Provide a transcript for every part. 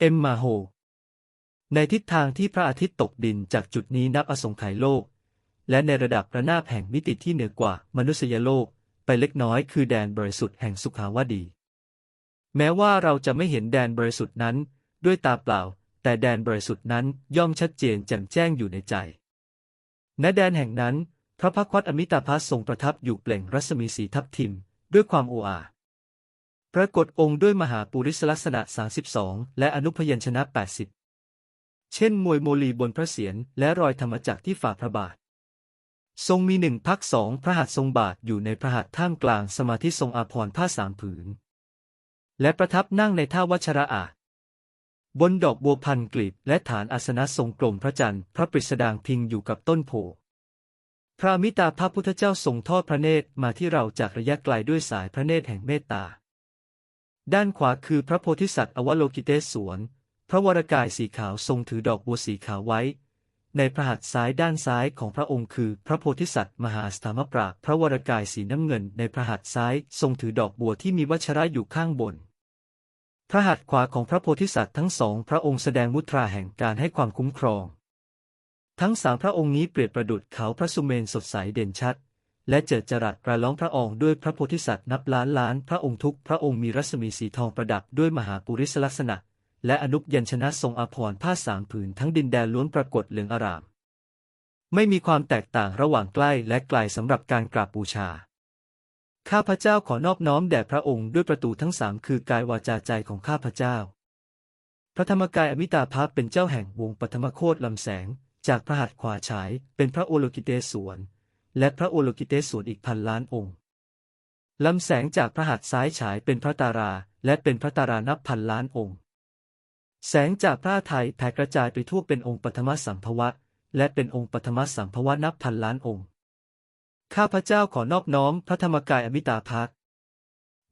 เอ็มมาโฮ ในทิศทางที่พระอาทิตย์ตกดินจากจุดนี้นับอสงไขยโลก และในระดับระนาบแห่งมิติที่เหนือกว่ามนุษยโลก ไปเล็กน้อยคือแดนบริสุทธิ์แห่งสุขาวดี แม้ว่าเราจะไม่เห็นแดนบริสุทธิ์นั้นด้วยตาเปล่า แต่แดนบริสุทธิ์นั้นย่อมชัดเจนแจ่มแจ้งอยู่ในใจ ณ แดนแห่งนั้น พระพักวัดอมิตาภัสทรงประทับอยู่เปล่งรัศมีสีทับทิม ด้วยความโออา ปรากฏองค์ด้วยมหาปุริสลักษณะ 32 และอนุพยัญชนะ 80 เช่นมวยโมลีบนพระเศียรและรอยธรรมจักรที่ฝ่าพระบาท ทรงมีหนึ่งพักสองพระหัตถ์ทรงบาทอยู่ในพระหัตถ์ท่ามกลางสมาธิทรงอาภรณ์ผ้าสามผืน และประทับนั่งในท่าวัชระอาบนดอกบัวพันกลีบและฐานอาสนะทรงกลมพระจันทร์พระปริสดางพิงอยู่กับต้นโพพระมิตาพระพุทธเจ้าทรงทอดพระเนตรมาที่เราจากระยะไกลด้วยสายพระเนตรแห่งเมตตา ด้านขวาคือพระโพธิสัตว์อวโลกิเตศสวน พระวรกายสีขาวทรงถือดอกบัวสีขาวไว้ ในพระหัตถ์ซ้ายด้านซ้ายของพระองค์คือพระโพธิสัตว์มหาสถามปราพระวรกายสีน้ำเงิน ในพระหัตถ์ซ้ายทรงถือดอกบัวที่มีวัชระอยู่ข้างบน พระหัตถ์ขวาของพระโพธิสัตว์ทั้งสองพระองค์แสดงมุตราแห่งการให้ความคุ้มครอง ทั้งสามพระองค์นี้เปรียบประดุจเขาพระสุเมนสดใสเด่นชัด และเจิดจรัสประล้องพระองค์ด้วยพระโพธิสัตว์นับล้านล้านพระองค์ทุกพระองค์มีรัศมีสีทองประดับด้วยมหาปุริสลักษณะ และอนุยัญชนะทรงอภรผ้าสามผืนทั้งดินแดนล้วนปรากฏเหลืองอาราม ไม่มีความแตกต่างระหว่างใกล้และไกลสำหรับการกราบบูชา ข้าพเจ้าขอนอบน้อมแด่พระองค์ด้วยประตูทั้งสามคือกายวาจาใจของข้าพเจ้า พระธรรมกายอมิตาภาพเป็นเจ้าแห่งวงปฐมโคตรลำแสง จากพระหัตถ์ขวาฉายเป็นพระโอโลกิเตศวร และพระโอโลกิเตศวรอีกพันล้านองค์ลำแสงจากพระหัตถ์ซ้ายฉายเป็นพระตารา และเป็นพระตารานับพันล้านองค์ แสงจากพระไทยแผ่กระจายไปทั่วเป็นองค์ปฐมสัมภวะ และเป็นองค์ปฐมสัมภวะนับพันล้านองค์ ข้าพเจ้าขอนอบน้อมพระธรรมกายอมิตาภัก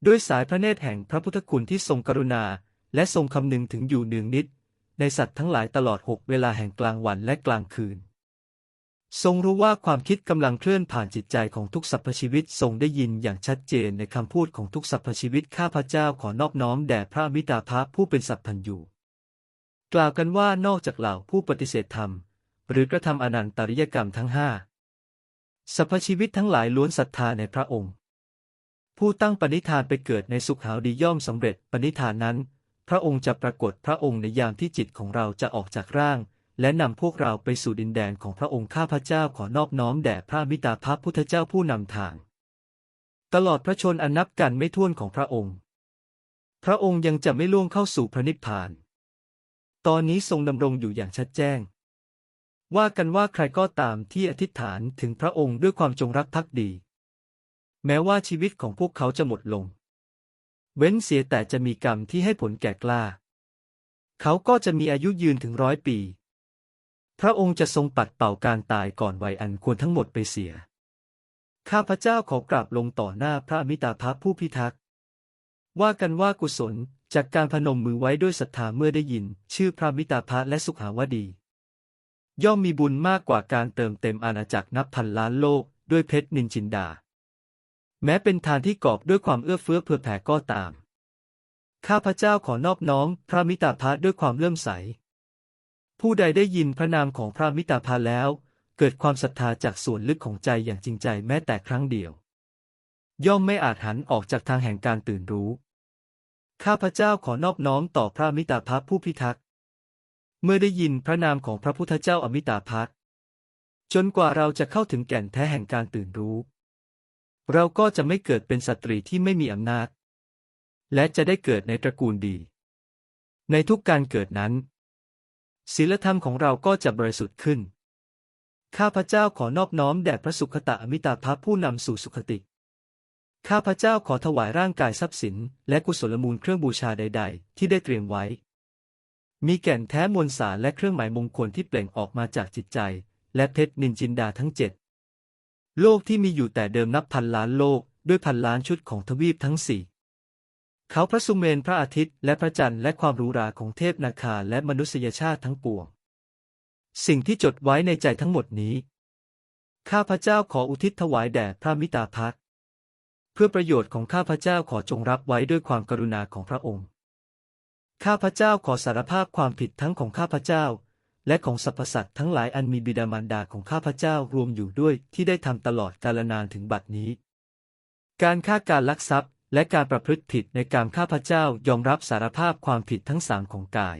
ด้วยสายพระเนตรแห่งพระพุทธคุณที่ทรงกรุณา และทรงคำนึงถึงอยู่เนืองนิด ในสัตว์ทั้งหลายตลอดหกเวลาแห่งกลางวันและกลางคืน ทรงรู้ว่าความคิดกำลังเคลื่อนผ่านจิตใจของทุกสรรพชีวิตทรงได้ยินอย่างชัดเจนในคำพูดของทุกสรรพชีวิตข้าพเจ้าขอนอบน้อมแด่พระมิตาภาพผู้เป็นสัพพัญญูกล่าวกันว่านอกจากเหล่าผู้ปฏิเสธธรรม หรือกระทำอนันตริยกรรมทั้งห้าสรรพชีวิตทั้งหลายล้วนศรัทธาในพระองค์ ผู้ตั้งปณิธานไปเกิดในสุขหาวดีย่อมสำเร็จปณิธานนั้น พระองค์จะปรากฏพระองค์ในยามที่จิตของเราจะออกจากร่าง และนำพวกเราไปสู่ดินแดนของพระองค์ข้าพเจ้าขอนอบน้อมแด่พระมิตาภาพพุทธเจ้าผู้นำทาง ตลอดพระชนอันนับกันไม่ถ้วนของพระองค์ พระองค์ยังจะไม่ล่วงเข้าสู่พระนิพพาน ตอนนี้ทรงดำรงอยู่อย่างชัดแจ้ง ว่ากันว่าใครก็ตามที่อธิษฐานถึงพระองค์ด้วยความจงรักภักดี แม้ว่าชีวิตของพวกเขาจะหมดลง เว้นเสียแต่จะมีกรรมที่ให้ผลแก่กล้า เขาก็จะมีอายุยืนถึงร้อยปี พระองค์จะทรงปัดเป่าการตายก่อนวัยอันควรทั้งหมดไปเสีย ข้าพเจ้าขอกราบลงต่อหน้าพระมิตาภาพผู้พิทักษ์ ว่ากันว่ากุศลจากการพนมมือไว้ด้วยศรัทธาเมื่อได้ยิน ชื่อพระมิตาภาและสุขาวดี ย่อมมีบุญมากกว่าการเติมเต็มอาณาจักรนับพันล้านโลกด้วยเพชรนินจินดา แม้เป็นทานที่กอบด้วยความเอื้อเฟื้อเผื่อแผ่ก็ตาม ข้าพเจ้าขอนอบน้อมพระมิตาภาด้วยความเลื่อมใส ผู้ใดได้ยินพระนามของพระมิตาภาแล้ว เกิดความศรัทธาจากส่วนลึกของใจอย่างจริงใจแม้แต่ครั้งเดียว ย่อมไม่อาจหันออกจากทางแห่งการตื่นรู้ ข้าพเจ้าขอนอบน้อมต่อพระมิตาภาผู้พิทักษ์เมื่อได้ยินพระนามของพระพุทธเจ้าอมิตาภักจนกว่าเราจะเข้าถึงแก่นแท้แห่งการตื่นรู้ เราก็จะไม่เกิดเป็นสตรีที่ไม่มีอำนาจ และจะได้เกิดในตระกูลดี ในทุกการเกิดนั้น ศีลธรรมของเราก็จะบริสุทธิ์ขึ้น ข้าพเจ้าขอนอบน้อมแด่พระสุขตะอมิตาภพผู้นำสู่สุขติ ข้าพเจ้าขอถวายร่างกายทรัพย์สิน และกุศลมูลเครื่องบูชาใด ๆ ที่ได้เตรียมไว้ มีแก่นแท้มวลสารและเครื่องหมายมงคลที่เปล่งออกมาจากจิตใจ และเพชรนินจินดาทั้งเจ็ดโลกที่มีอยู่แต่เดิมนับพันล้านโลกด้วยพันล้านชุดของทวีปทั้งสี่ เขาพระสุเมนพระอาทิตย์และพระจันทร์และความรู้ราของเทพนาคาและมนุษยชาติทั้งปวง สิ่งที่จดไว้ในใจทั้งหมดนี้ ข้าพระเจ้าขออุทิศถวายแด่พระมิตาภักเพื่อประโยชน์ของข้าพระเจ้าขอจงรับไว้ด้วยความกรุณาของพระองค์ ข้าพระเจ้าขอสารภาพความผิดทั้งของข้าพระเจ้า และของสรรพสัตว์ทั้งหลายอันมีบิดามารดาของข้าพระเจ้ารวมอยู่ด้วยที่ได้ทำตลอดกาลนานถึงบัดนี้ การฆ่าการลักทรัพย์ และการประพฤติผิดในการข้าพเจ้ายอมรับสารภาพความผิดทั้งสามของกาย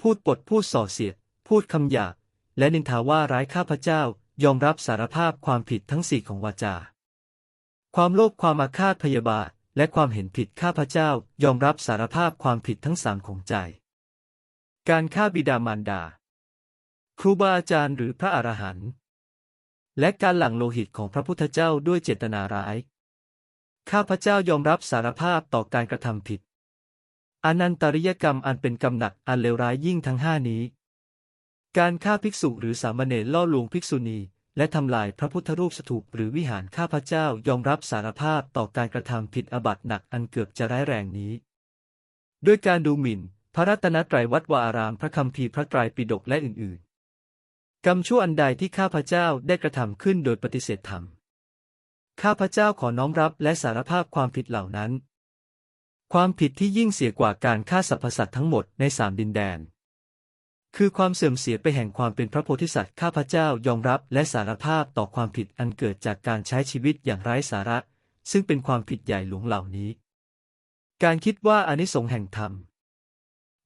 พูดปดพูดส่อเสียด พูดคำหยาบและนินทาว่าร้ายข้าพเจ้ายอมรับสารภาพความผิดทั้งสี่ของวาจา ความโลภความอาฆาตพยาบาทและความเห็นผิดข้าพเจ้ายอมรับสารภาพความผิดทั้งสามของใจ การฆ่าบิดามารดา ครูบาอาจารย์หรือพระอรหันต์และการหลั่งโลหิตของพระพุทธเจ้าด้วยเจตนาร้าย ข้าพเจ้ายอมรับสารภาพต่อการกระทำผิด อนันตริยกรรมอันเป็นกรรมหนักอันเลวร้ายยิ่งทั้งห้านี้ การฆ่าภิกษุหรือสามเณรล่อลวงภิกษุณี และทำลายพระพุทธรูปสถูปหรือวิหารข้าพเจ้ายอมรับสารภาพต่อการกระทำผิดอบัตหนักอันเกือบจะร้ายแรงนี้ ด้วยการดูหมิ่น พระรัตนตรัยวัดวาอารามพระคัมภีพระไตรปิฎกและอื่นๆ กรรมชั่วอันใดที่ข้าพเจ้าได้กระทำขึ้นโดยปฏิเสธธรรม ข้าพเจ้าขอน้อมรับและสารภาพความผิดเหล่านั้น ความผิดที่ยิ่งเสียกว่าการฆ่าสรรพสัตว์ทั้งหมดในสามดินแดน คือความเสื่อมเสียไปแห่งความเป็นพระโพธิสัตว์ข้าพเจ้ายอมรับและสารภาพต่อความผิดอันเกิดจากการใช้ชีวิตอย่างไร้สาระ ซึ่งเป็นความผิดใหญ่หลวงเหล่านี้ การคิดว่าอานิสงส์แห่งธรรม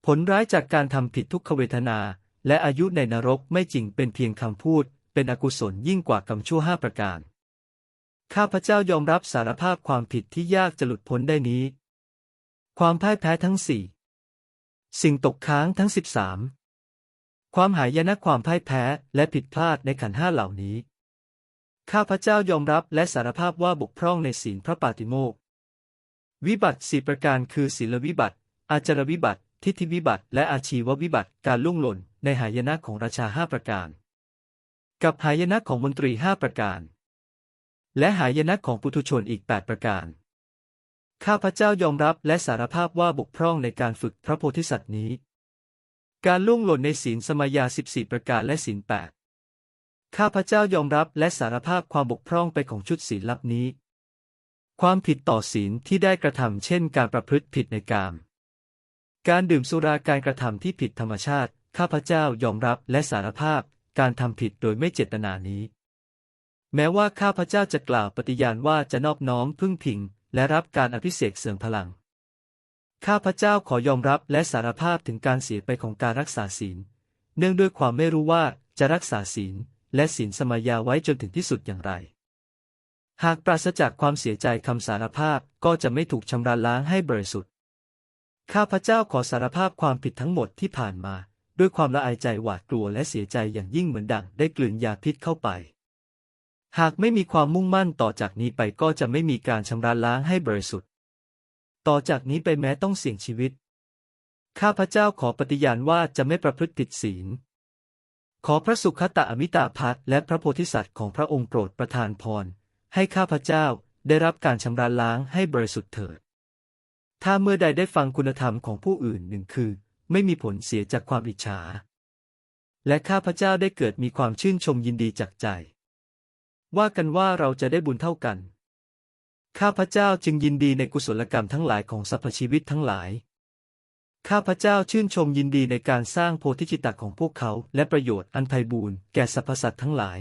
ผลร้ายจากการทำผิดทุกขเวทนา และอายุในนรกไม่จริงเป็นเพียงคำพูด เป็นอกุศลยิ่งกว่ากรรมชั่วห้าประการ ข้าพเจ้ายอมรับสารภาพความผิดที่ยากจะหลุดพ้นได้นี้ ความพ่ายแพ้ทั้งสี่สิ่งตกค้างทั้งสิบสามความหายนะความพ่ายแพ้และผิดพลาดในขันห้าเหล่านี้ ข้าพเจ้ายอมรับและสารภาพว่าบกพร่องในศีลพระปาติโมกวิบัติสี่ประการคือศีลวิบัติ อาจารวิบัติ ทิฏฐิวิบัติ และอาชีววิบัติการลุ่งหล่นในหายนะของราชาห้าประการ กับหายนะของมนตรีห้าประการ และหายนะของปุถุชนอีกแปดประการ ข้าพเจ้ายอมรับและสารภาพว่าบกพร่องในการฝึกพระโพธิสัตว์นี้ การล่วงหล่นในศีลสมายาสิบสี่ประการและศีลแปดข้าพเจ้ายอมรับและสารภาพความบกพร่องไปของชุดศีลลับนี้ ความผิดต่อศีลที่ได้กระทำเช่น การประพฤติผิดในกาม การดื่มสุราการกระทำที่ผิดธรรมชาติ ข้าพเจ้ายอมรับและสารภาพการทำผิดโดยไม่เจตนานี้ แม้ว่าข้าพเจ้าจะกล่าวปฏิญาณว่าจะนอบน้อมพึ่งพิง และรับการอภิเษกเสริมพลัง ข้าพเจ้าขอยอมรับและสารภาพถึงการเสียไปของการรักษาศีล เนื่องด้วยความไม่รู้ว่าจะรักษาศีล และศีลสมายาไว้จนถึงที่สุดอย่างไร หากปราศจากความเสียใจคำสารภาพก็จะไม่ถูกชำระล้างให้บริสุทธิ์ ข้าพเจ้าขอสารภาพความผิดทั้งหมดที่ผ่านมา ด้วยความละอายใจหวาดกลัวและเสียใจอย่างยิ่งเหมือนดังได้กลืนยาพิษเข้าไป หากไม่มีความมุ่งมั่นต่อจากนี้ไปก็จะไม่มีการชำระล้างให้บริสุทธิ์ ต่อจากนี้ไปแม้ต้องเสี่ยงชีวิต ข้าพเจ้าขอปฏิญาณว่าจะไม่ประพฤติผิดศีล ขอพระสุขตะอมิตาภัทและพระโพธิสัตว์ของพระองค์โปรดประทานพร ให้ข้าพเจ้าได้รับการชำระล้างให้บริสุทธิ์เถิด ถ้าเมื่อใดได้ฟังคุณธรรมของผู้อื่นหนึ่งคือ ไม่มีผลเสียจากความอิจฉา และข้าพเจ้าได้เกิดมีความชื่นชมยินดีจากใจ ว่ากันว่าเราจะได้บุญเท่ากัน ข้าพเจ้าจึงยินดีในกุศลกรรมทั้งหลายของสรรพชีวิตทั้งหลาย ข้าพเจ้าชื่นชมยินดีในการสร้างโพธิจิตตของพวกเขา และประโยชน์อันไพบูรณ์แก่สรรพสัตว์ทั้งหลาย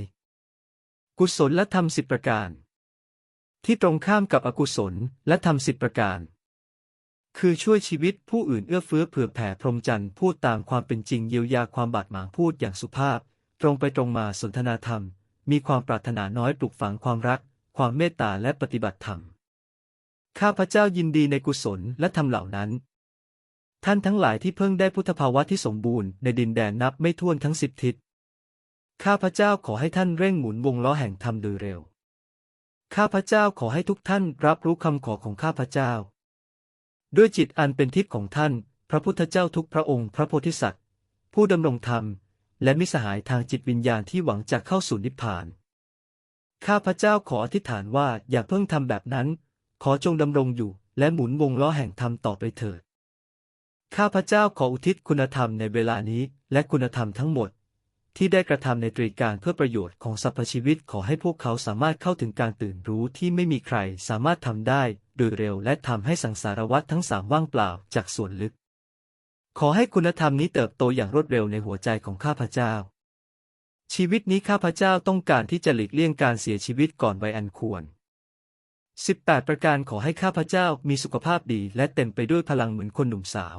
กุศลและธรรมสิบประการ ที่ตรงข้ามกับอกุศลและธรรมสิบประการ คือช่วยชีวิตผู้อื่นเอื้อเฟื้อเผื่อแผ่พรหมจรรย์พูดตามความเป็นจริงเยียวยาความบาดหมางพูดอย่างสุภาพ ตรงไปตรงมาสนทนาธรรม มีความปรารถนาน้อยปลูกฝังความรัก ความเมตตาและปฏิบัติธรรม ข้าพเจ้ายินดีในกุศลและธรรมเหล่านั้น ท่านทั้งหลายที่เพิ่งได้พุทธภาวะที่สมบูรณ์ในดินแดนนับไม่ถ้วนทั้งสิบทิศ ข้าพเจ้าขอให้ท่านเร่งหมุนวงล้อแห่งธรรมโดยเร็ว ข้าพเจ้าขอให้ทุกท่านรับรู้คำขอของข้าพเจ้า ด้วยจิตอันเป็นทิพย์ของท่าน พระพุทธเจ้าทุกพระองค์ พระโพธิสัตว์ ผู้ดำรงธรรม และมิสหายทางจิตวิญญาณที่หวังจะเข้าสู่นิพพาน ข้าพเจ้าขออธิษฐานว่าอย่าเพิ่งทำแบบนั้น ขอจงดำรงอยู่และหมุนวงล้อแห่งธรรมต่อไปเถิด ข้าพเจ้าขออุทิศคุณธรรมในเวลานี้และคุณธรรมทั้งหมด ที่ได้กระทำในตรีการเพื่อประโยชน์ของสรรพชีวิตขอให้พวกเขาสามารถเข้าถึงการตื่นรู้ที่ไม่มีใครสามารถทำได้ โดยเร็วและทำให้สังสารวัฏทั้งสามว่างเปล่าจากส่วนลึก ขอให้คุณธรรมนี้เติบโตอย่างรวดเร็วในหัวใจของข้าพเจ้า ชีวิตนี้ข้าพเจ้าต้องการที่จะหลีกเลี่ยงการเสียชีวิตก่อนวัยอันควร 18 ประการขอให้ข้าพเจ้ามีสุขภาพดีและเต็มไปด้วยพลังเหมือนคนหนุ่มสาว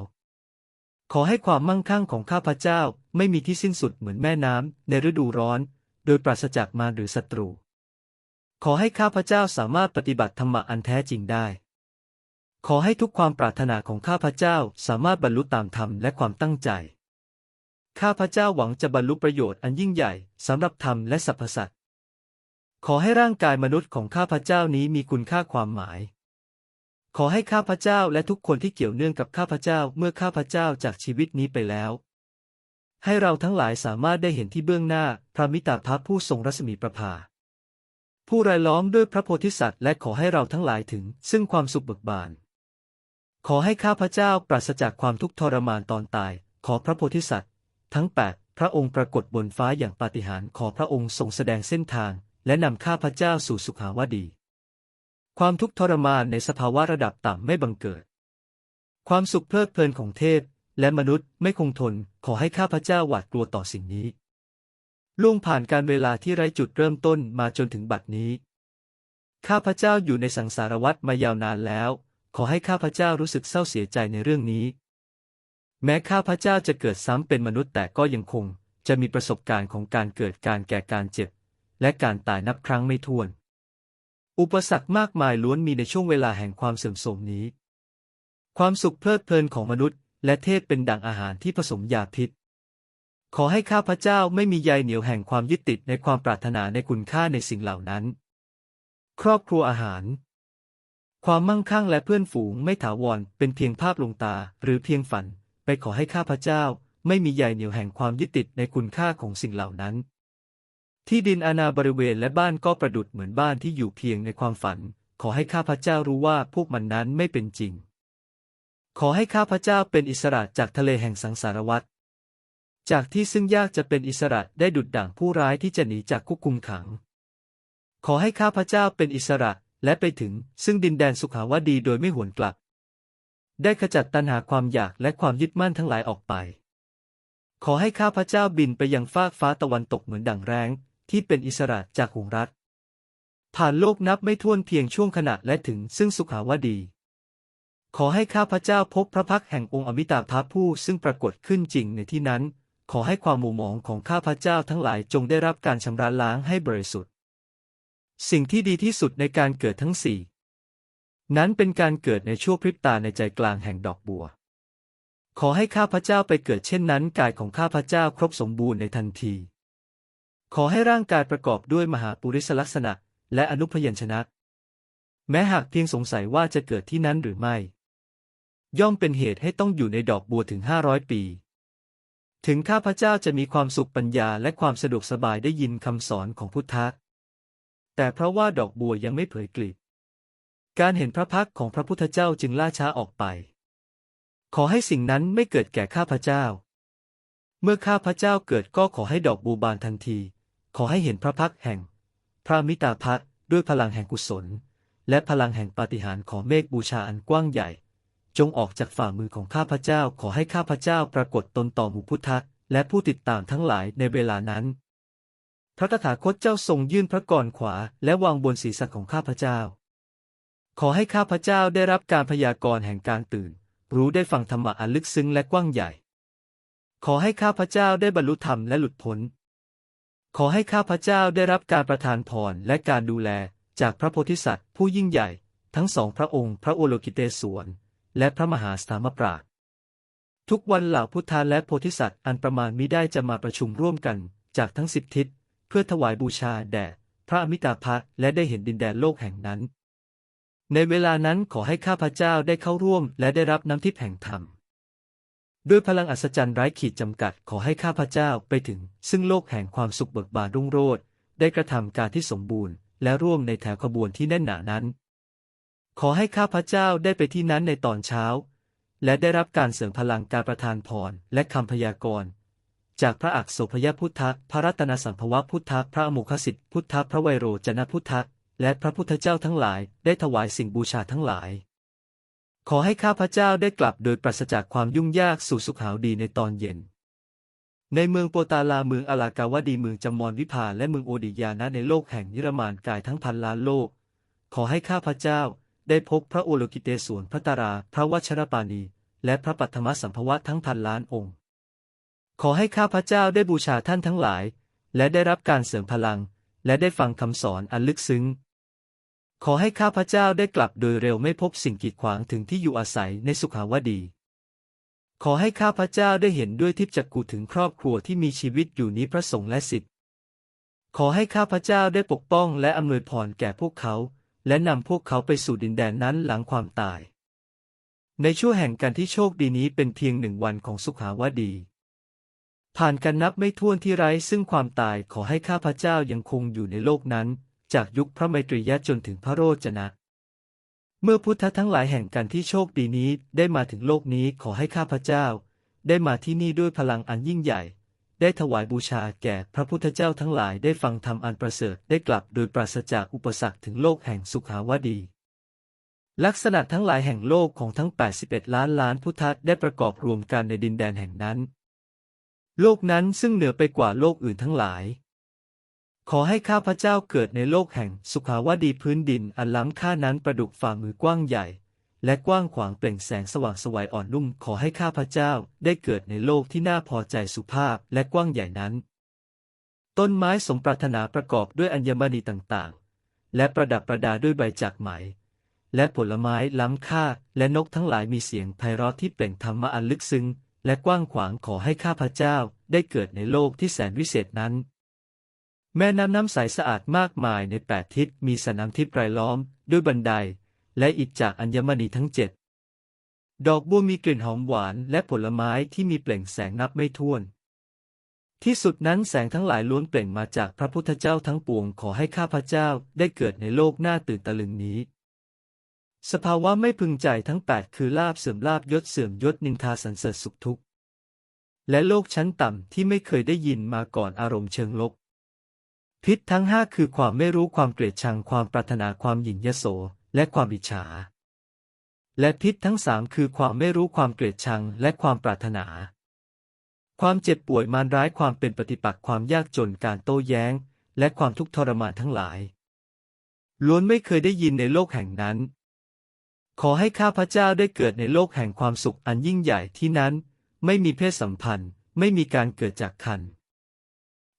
ขอให้ความมั่งคั่งของข้าพเจ้าไม่มีที่สิ้นสุดเหมือนแม่น้ำในฤดูร้อน โดยปราศจากมารหรือศัตรู ขอให้ข้าพเจ้าสามารถปฏิบัติธรรมะอันแท้จริงได้ ขอให้ทุกความปรารถนาของข้าพเจ้าสามารถบรรลุตามธรรมและความตั้งใจ ข้าพเจ้าหวังจะบรรลุประโยชน์อันยิ่งใหญ่สำหรับธรรมและสรรพสัตว์ ขอให้ร่างกายมนุษย์ของข้าพเจ้านี้มีคุณค่าความหมาย ขอให้ข้าพเจ้าและทุกคนที่เกี่ยวเนื่องกับข้าพเจ้าเมื่อข้าพเจ้าจากชีวิตนี้ไปแล้ว ให้เราทั้งหลายสามารถได้เห็นที่เบื้องหน้าพระมิตรภาพผู้ทรงรัศมีประภาผู้รายล้อมด้วยพระโพธิสัตว์และขอให้เราทั้งหลายถึงซึ่งความสุขเบิกบาน ขอให้ข้าพเจ้าปราศจากความทุกข์ทรมานตอนตาย ขอพระโพธิสัตว์ ทั้งแปดพระองค์ปรากฏบนฟ้าอย่างปาฏิหาริย์ขอพระองค์ทรงแสดงเส้นทาง และนำข้าพเจ้าสู่สุขาวดี ความทุกข์ทรมานในสภาวะระดับต่ำไม่บังเกิด ความสุขเพลิดเพลินของเทพ และมนุษย์ไม่คงทน ขอให้ข้าพเจ้าหวาดกลัวต่อสิ่งนี้ล่วงผ่านการเวลาที่ไร้จุดเริ่มต้นมาจนถึงบัดนี้ ข้าพเจ้าอยู่ในสังสารวัฏมายาวนานแล้ว ขอให้ข้าพเจ้ารู้สึกเศร้าเสียใจในเรื่องนี้ แม้ข้าพเจ้าจะเกิดซ้ำเป็นมนุษย์แต่ก็ยังคง จะมีประสบการณ์ของการเกิดการแก่การเจ็บ และการตายนับครั้งไม่ถ้วน อุปสรรคมากมายล้วนมีในช่วงเวลาแห่งความเสื่อมโทรมนี้ ความสุขเพลิดเพลินของมนุษย์ และเทพเป็นดั่งอาหารที่ผสมยาพิษ ขอให้ข้าพเจ้าไม่มีใยเหนียวแห่งความยึดติดในความปรารถนาในคุณค่าในสิ่งเหล่านั้น ครอบครัวอาหาร ความมั่งคั่งและเพื่อนฝูงไม่ถาวรเป็นเพียงภาพลงตาหรือเพียงฝัน ไปขอให้ข้าพเจ้า ไม่มีใยเหนียวแห่งความยึดติดในคุณค่าของสิ่งเหล่านั้น ที่ดินอาณาบริเวณและบ้านก็ประดุดเหมือนบ้านที่อยู่เพียงในความฝัน ขอให้ข้าพเจ้ารู้ว่าพวกมันนั้นไม่เป็นจริง ขอให้ข้าพเจ้าเป็นอิสระจากทะเลแห่งสังสารวัฏจากที่ซึ่งยากจะเป็นอิสระได้ดุดด่างผู้ร้ายที่จะหนีจากคุกคุมขัง ขอให้ข้าพเจ้าเป็นอิสระ และไปถึงซึ่งดินแดนสุขาวดีโดยไม่หวนกลับ ได้ขจัดตัณหาความอยากและความยึดมั่นทั้งหลายออกไป ขอให้ข้าพเจ้าบินไปยังฟากฟ้าตะวันตกเหมือนดั่งแรงที่เป็นอิสระจากหงรัฐผ่านโลกนับไม่ถ้วนเพียงช่วงขณะและถึงซึ่งสุขาวดี ขอให้ข้าพเจ้าพบพระพักแห่งองค์อมิตาภผู้ซึ่งปรากฏขึ้นจริงในที่นั้น ขอให้ความหมู่หมองของข้าพเจ้าทั้งหลายจงได้รับการชำระล้างให้บริสุทธิ์ สิ่งที่ดีที่สุดในการเกิดทั้งสี่นั้นเป็นการเกิดในชั่วพริบตาในใจกลางแห่งดอกบัว ขอให้ข้าพเจ้าไปเกิดเช่นนั้น กายของข้าพเจ้าครบสมบูรณ์ในทันที ขอให้ร่างกายประกอบด้วยมหาปุริสลักษณะ และอนุพยัญชนะ แม้หากเพียงสงสัยว่าจะเกิดที่นั้นหรือไม่ ย่อมเป็นเหตุให้ต้องอยู่ในดอกบัวถึงห้าร้อยปี ถึงข้าพเจ้าจะมีความสุขปัญญาและความสะดวกสบายได้ยินคำสอนของพุทธะ แต่เพราะว่าดอกบัวยังไม่เผยกลีบการเห็นพระพักของพระพุทธเจ้าจึงล่าช้าออกไป ขอให้สิ่งนั้นไม่เกิดแก่ข้าพเจ้า เมื่อข้าพเจ้าเกิดก็ขอให้ดอกบัวบานทันที ขอให้เห็นพระพักแห่ง พระมิตาพักด้วยพลังแห่งกุศล และพลังแห่งปาฏิหาริย์ของเมฆบูชาอันกว้างใหญ่ จงออกจากฝ่ามือของข้าพเจ้า ขอให้ข้าพเจ้าปรากฏตนต่อหมู่พุทธะและผู้ติดตามทั้งหลายในเวลานั้น ระตถาคตเจ้าทรงยื่นพระกรขวา และวางบนศีรษะของข้าพเจ้า ขอให้ข้าพเจ้าได้รับการพยากรณ์แห่งการตื่น รู้ได้ฟังธรรมะอันลึกซึ้งและกว้างใหญ่ ขอให้ข้าพเจ้าได้บรรลุธรรมและหลุดพ้น ขอให้ข้าพเจ้าได้รับการประทานพรและการดูแลจากพระโพธิสัตว์ ผู้ยิ่งใหญ่ ทั้งสองพระองค์ พระโอโลกิเตศวรและพระมหาสถามปราชทุกวันเหล่าพุทธาและโพธิสัตว์อันประมาณมิได้จะมาประชุมร่วมกันจากทั้งสิบทิศ พื่อถวายบูชาแด่พระอมิตาภะและได้เห็นดินแดนโลกแห่งนั้น ในเวลานั้นขอให้ข้าพเจ้าได้เข้าร่วม และได้รับน้ำทิพย์แห่งธรรม ด้วยพลังอัศจรรย์ไร้ขีดจำกัดขอให้ข้าพเจ้าไปถึง ซึ่งโลกแห่งความสุขเบิกบานรุ่งโรจน์ได้กระทำการที่สมบูรณ์ และร่วมในแถวขบวนที่แน่นหนานั้น ขอให้ข้าพเจ้าได้ไปที่นั้นในตอนเช้า และได้รับการเสริมพลังการประทานพรและคำพยากรณ์ จากพระอักษพยพุทธพระรัตนสัมภวพุทธพระอมุขสิทธิพุทธพระไวโรจนพุทธและพระพุทธเจ้าทั้งหลายได้ถวายสิ่งบูชาทั้งหลาย ขอให้ข้าพเจ้าได้กลับโดยปราศจากความยุ่งยากสู่สุขหาวดีในตอนเย็น ในเมืองโปตาลาเมืองอลากาวดีเมืองจมอนวิภาและเมืองโอดิยานะในโลกแห่งนิรมานกายทั้งพันล้านโลก ขอให้ข้าพเจ้าได้พบพระโอโลกิเตศวนพระตารา พระวชรปานีและพระปัทมสัมภวะทั้งพันล้านองค์ ขอให้ข้าพเจ้าได้บูชาท่านทั้งหลาย และได้รับการเสริมพลัง และได้ฟังคำสอนอันลึกซึ้ง ขอให้ข้าพเจ้าได้กลับโดยเร็วไม่พบสิ่งกีดขวางถึงที่อยู่อาศัยในสุขาวดี ขอให้ข้าพเจ้าได้เห็นด้วยทิพจักกูถึงครอบครัวที่มีชีวิตอยู่นี้พระสงฆ์และสิทธิ์ขอให้ข้าพเจ้าได้ปกป้องและอำนวยพรแก่พวกเขา และนำพวกเขาไปสู่ดินแดนนั้นหลังความตาย ในช่วงแห่งการที่โชคดีนี้เป็นเพียงหนึ่งวันของสุขาวดี ผ่านกันนับไม่ถ้วนที่ไร้ซึ่งความตายขอให้ข้าพเจ้ายังคงอยู่ในโลกนั้น จากยุคพระไมตรียะจนถึงพระโรจนะ เมื่อพุทธทั้งหลายแห่งกันที่โชคดีนี้ได้มาถึงโลกนี้ขอให้ข้าพเจ้า ได้มาที่นี่ด้วยพลังอันยิ่งใหญ่ ได้ถวายบูชาแก่พระพุทธเจ้าทั้งหลายได้ฟังธรรมอันประเสริฐได้กลับโดยปราศจากอุปสรรคถึงโลกแห่งสุขาวดีลักษณะทั้งหลายแห่งโลกของทั้ง 81 ล้านล้านพุทธะได้ประกอบรวมกันในดินแดนแห่งนั้น โลกนั้นซึ่งเหนือไปกว่าโลกอื่นทั้งหลาย ขอให้ข้าพเจ้าเกิดในโลกแห่งสุขาวดีพื้นดินอันล้ำค่านั้นประดุกฝ่ามือกว้างใหญ่ และกว้างขวางเปล่งแสงสว่างสวัยอ่อนนุ่ม ขอให้ข้าพเจ้าได้เกิดในโลกที่น่าพอใจสุภาพและกว้างใหญ่นั้น ต้นไม้สมปรารถนาประกอบด้วยอัญมณีต่างๆ และประดับประดาด้วยใบจากไหม และผลไม้ล้ำค่าและนกทั้งหลายมีเสียงไพเราะที่เปล่งธรรมะอันลึกซึ้ง และกว้างขวางขอให้ข้าพเจ้าได้เกิดในโลกที่แสนวิเศษนั้น แม่น้ำน้ำใสสะอาดมากมายในแปดทิศมีสนามทิพย์รายล้อมด้วยบันได และอิฐจากอัญมณีทั้งเจ็ดดอกบัวมีกลิ่นหอมหวานและผลไม้ที่มีเปล่งแสงนับไม่ถ้วน ที่สุดนั้นแสงทั้งหลายล้วนเปล่งมาจากพระพุทธเจ้าทั้งปวงขอให้ข้าพเจ้าได้เกิดในโลกหน้าตื่นตะลึงนี้ สภาวะไม่พึงใจทั้งแปดคือลาบเสื่อมลาบยศเสื่อมยศนินทาสรรเสริญสุขทุกข์และโลกชั้นต่ำที่ไม่เคยได้ยินมาก่อนอารมณ์เชิงลบ พิษทั้งห้าคือความไม่รู้ความเกลียดชังความปรารถนาความหยิ่งยโส และความอิจฉา และพิษทั้งสามคือความไม่รู้ความเกลียดชังและความปรารถนา ความเจ็บป่วยมารร้ายความเป็นปฏิปักษ์ความยากจนการโต้แย้ง และความทุกข์ทรมานทั้งหลายล้วนไม่เคยได้ยินในโลกแห่งนั้น ขอให้ข้าพเจ้าได้เกิดในโลกแห่งความสุขอันยิ่งใหญ่ที่นั้น ไม่มีเพศสัมพันธ์ ไม่มีการเกิดจากคัน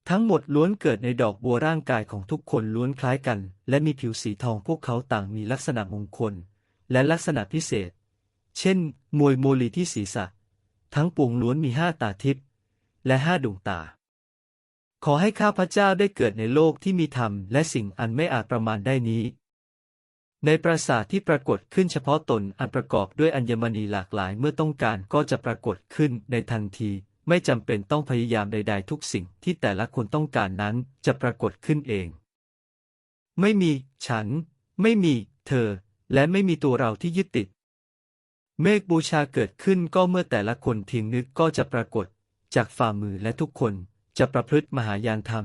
ทั้งหมดล้วนเกิดในดอกบัวร่างกายของทุกคนล้วนคล้ายกัน และมีผิวสีทองพวกเขาต่างมีลักษณะมงคล และลักษณะพิเศษ เช่น มวยโมลีที่ศีรษะ ทั้งปวงล้วนมีห้าตาทิพย์และห้าดวงตา ขอให้ข้าพเจ้าได้เกิดในโลกที่มีธรรมและสิ่งอันไม่อาจประมาณได้นี้ ในปราสาทที่ปรากฏขึ้นเฉพาะตนอันประกอบด้วยอัญมณีหลากหลายเมื่อต้องการก็จะปรากฏขึ้นในทันที ไม่จำเป็นต้องพยายามใด ๆ ทุกสิ่งที่แต่ละคนต้องการนั้นจะปรากฏขึ้นเอง ไม่มี ฉัน ไม่มี เธอ และไม่มีตัวเราที่ยึดติด เมฆบูชาเกิดขึ้นก็เมื่อแต่ละคนเพียงนึกก็จะปรากฏ จากฝ่ามือและทุกคนจะประพฤติมหายานธรรม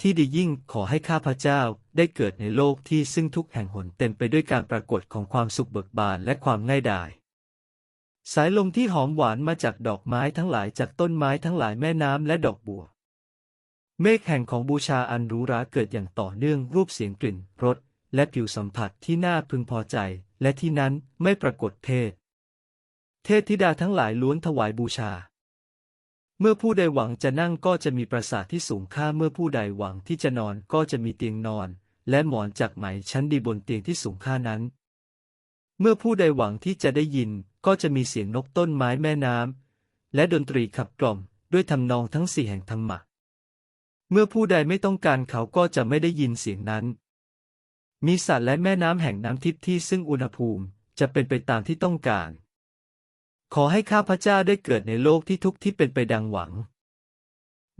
ที่ดียิ่งขอให้ข้าพเจ้าได้เกิดในโลกที่ซึ่งทุกแห่งหนเต็มไปด้วยการปรากฏของความสุขเบิกบานและความง่ายดาย สายลมที่หอมหวานมาจากดอกไม้ทั้งหลายจากต้นไม้ทั้งหลายแม่น้ำและดอกบัว เมฆแห่งของบูชาอันรูหราเกิดอย่างต่อเนื่องรูปเสียงกลิ่นรสและผิวสัมผัสที่น่าพึงพอใจ และที่นั้นไม่ปรากฏเพศ เทพธิดาทั้งหลายล้วนถวายบูชา เมื่อผู้ใดหวังจะนั่งก็จะมีปราสาทที่สูงค่าเมื่อผู้ใดหวังที่จะนอนก็จะมีเตียงนอน และหมอนจากไหมชั้นดีบนเตียงที่สูงค่านั้น เมื่อผู้ใดหวังที่จะได้ยินก็จะมีเสียงนกต้นไม้แม่น้ำและดนตรีขับกล่อมด้วยทำนองทั้งสี่แห่งธรรมะเมื่อผู้ใดไม่ต้องการเขาก็จะไม่ได้ยินเสียงนั้น มีสัตว์และแม่น้ำแห่งน้ำทิพย์ที่ซึ่งอุณหภูมิจะเป็นไปตามที่ต้องการ ขอให้ข้าพเจ้าได้เกิดในโลกที่ทุกที่เป็นไปดังหวัง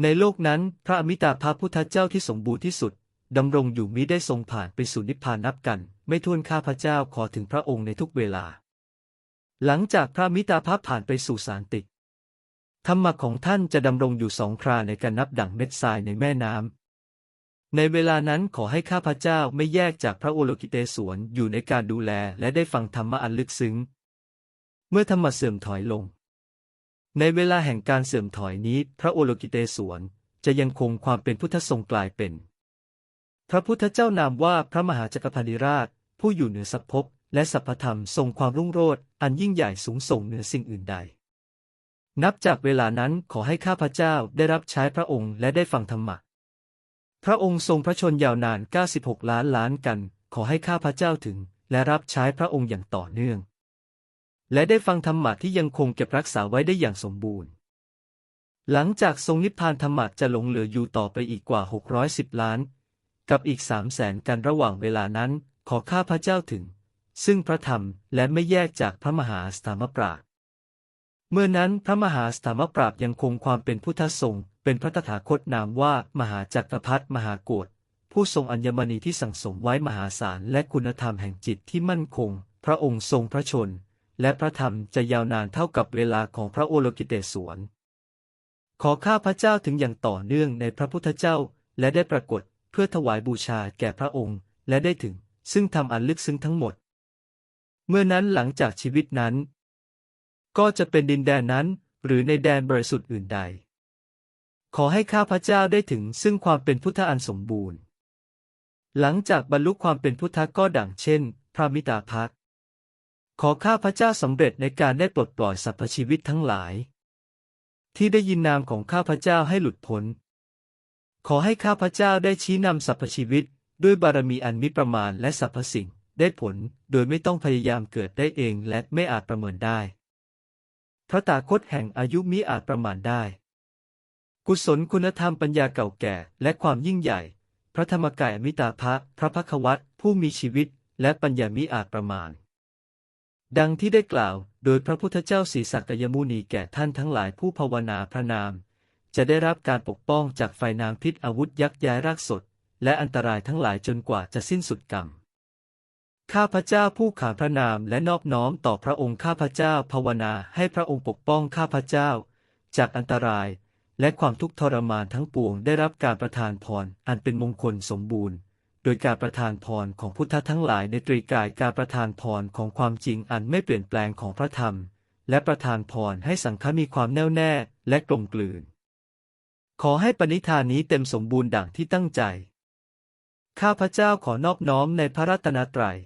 ในโลกนั้น พระอมิตาภพุทธเจ้าที่สมบูรณ์ที่สุดดำรงอยู่มิได้ทรงผ่านไปสู่นิพพานนับกัน ไม่ท้วนข้าพเจ้าขอถึงพระองค์ในทุกเวลา หลังจากพระมิตาภผ่านไปสู่สารติธรรมะของท่านจะดำรงอยู่สองคราในการนับดั่งเม็ดทรายในแม่น้ำ ในเวลานั้นขอให้ข้าพเจ้าไม่แยกจากพระโอโลกิเตศวนอยู่ในการดูแลและได้ฟังธรรมะอันลึกซึ้ง เมื่อธรรมะเสื่อมถอยลง ในเวลาแห่งการเสื่อมถอยนี้ พระโอโลกิเตศวรจะยังคงความเป็นพุทธทรงกลายเป็น พระพุทธเจ้านามว่าพระมหาจักรพรรดิราช ผู้อยู่เหนือสัพพพและสัพพธรรมทรงความรุ่งโรจน์อันยิ่งใหญ่สูงส่งเหนือสิ่งอื่นใด นับจากเวลานั้นขอให้ข้าพเจ้าได้รับใช้พระองค์และได้ฟังธรรมะพระองค์ทรงพระชนยาวนาน 96 ล้านล้านกัน ขอให้ข้าพเจ้าถึง และรับใช้พระองค์อย่างต่อเนื่อง และได้ฟังธรรมะที่ยังคงเก็บรักษาไว้ได้อย่างสมบูรณ์ หลังจากทรงนิพพานธรรมะจะหลงเหลืออยู่ต่อไปอีกกว่า 610 ล้าน กับอีกสามแสนกันระหว่างเวลานั้นขอข้าพระเจ้าถึง ซึ่งพระธรรมและไม่แยกจากพระมหาสถามปราชเมื่อนั้นพระมหาสถามปราบยังคงความเป็นพุทธทรงฆ์เป็นพระตถาคตนามว่า มหาจักรพรรดิมหากฏผู้ทรงอัญมณีที่สั่งสมไว้มหาศาลและคุณธรรมแห่งจิตที่มั่นคง พระองค์ทรงพระชน และพระธรรมจะยาวนานเท่ากับเวลาของพระโอโลกิเตศวรขอข้าพระเจ้าถึงอย่างต่อเนื่องในพระพุทธเจ้า และได้ปรากฏเพื่อถวายบูชาแก่พระองค์ และได้ถึง ซึ่งทำอันลึกซึ้งทั้งหมด เมื่อนั้นหลังจากชีวิตนั้น ก็จะเป็นดินแดนนั้น หรือในแดนบริสุทธิ์อื่นใด ขอให้ข้าพระเจ้าได้ถึงซึ่งความเป็นพุทธอันสมบูรณ์ หลังจากบรรลุความเป็นพุทธก็ดังเช่น พระมิตาภัก ขอข้าพระเจ้าสำเร็จในการได้ปลดปล่อยสรรพชีวิตทั้งหลาย ที่ได้ยินนามของข้าพระเจ้าให้หลุดพ้น ขอให้ข้าพระเจ้าได้ชี้นำสรรพชีวิต ด้วยบารมีอันมิประมาณและสรรพสิ่งได้ผลโดยไม่ต้องพยายามเกิดได้เองและไม่อาจประเมินได้ พระตาคตแห่งอายุมิอาจประมาณได้ กุศลคุณธรรมปัญญาเก่าแก่และความยิ่งใหญ่ พระธรรมกายมิตาภะพระพักวัตผู้มีชีวิต และปัญญามิอาจประมาณ ดังที่ได้กล่าว โดยพระพุทธเจ้าศรีสักยมุนีแก่ท่านทั้งหลายผู้ภาวนาพระนาม จะได้รับการปกป้องจากไฟนางพิษอาวุธยักษ์ย้ายรากสด และอันตรายทั้งหลายจนกว่าจะสิ้นสุดกรรม ข้าพระเจ้าผู้ขานพระนามและนอบน้อมต่อพระองค์ข้าพระเจ้าภาวนาให้พระองค์ปกป้องข้าพระเจ้า จากอันตรายและความทุกข์ทรมานทั้งปวงได้รับการประทานพรอันเป็นมงคลสมบูรณ์ โดยการประทานพรของพุทธทั้งหลายในตรีกายการประทานพรของความจริงอันไม่เปลี่ยนแปลงของพระธรรม และประทานพรให้สังฆมีความแน่วแน่และกลมกลืน ขอให้ปณิธานนี้เต็มสมบูรณ์ดังที่ตั้งใจ ข้าพระเจ้าขอนอบน้อมในพระรัตนตรัย